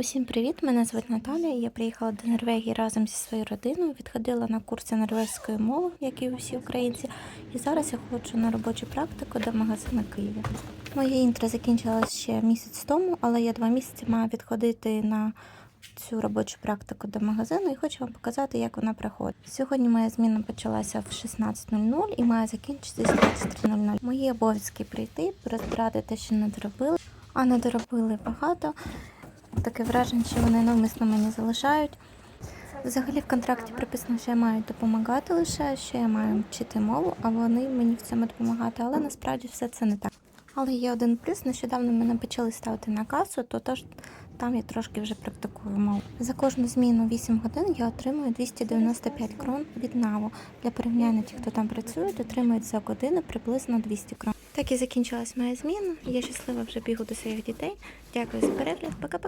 Усім привіт! Мене звуть Наталія. Я приїхала до Норвегії разом зі своєю родиною. Відходила на курси норвезької мови, як і усі українці. І зараз я ходжу на робочу практику до магазину Києва. Моє інтро закінчилось ще місяць тому, але я два місяці маю відходити на цю робочу практику до магазину і хочу вам показати, як вона проходить. Сьогодні моя зміна почалася в 16.00 і має закінчитися в 23.00. Мої обов'язки прийти, розбирати те, що не доробили, а не доробили багато. Таке враження, що вони навмисно мені залишають. Взагалі в контракті прописано, що я маю допомагати лише, що я маю вчити мову, а вони мені в цьому допомагати. Але насправді все це не так. Але є один плюс. Нещодавно мене почали ставити на касу, то тож там я трошки вже практикую мову. За кожну зміну 8 годин я отримую 295 крон від НАВО. Для порівняння ті, хто там працюють, отримують за годину приблизно 200 крон. Так і закінчилась моя зміна. Я щаслива вже бігу до своїх дітей. Дякую за перегляд. Пока-пока.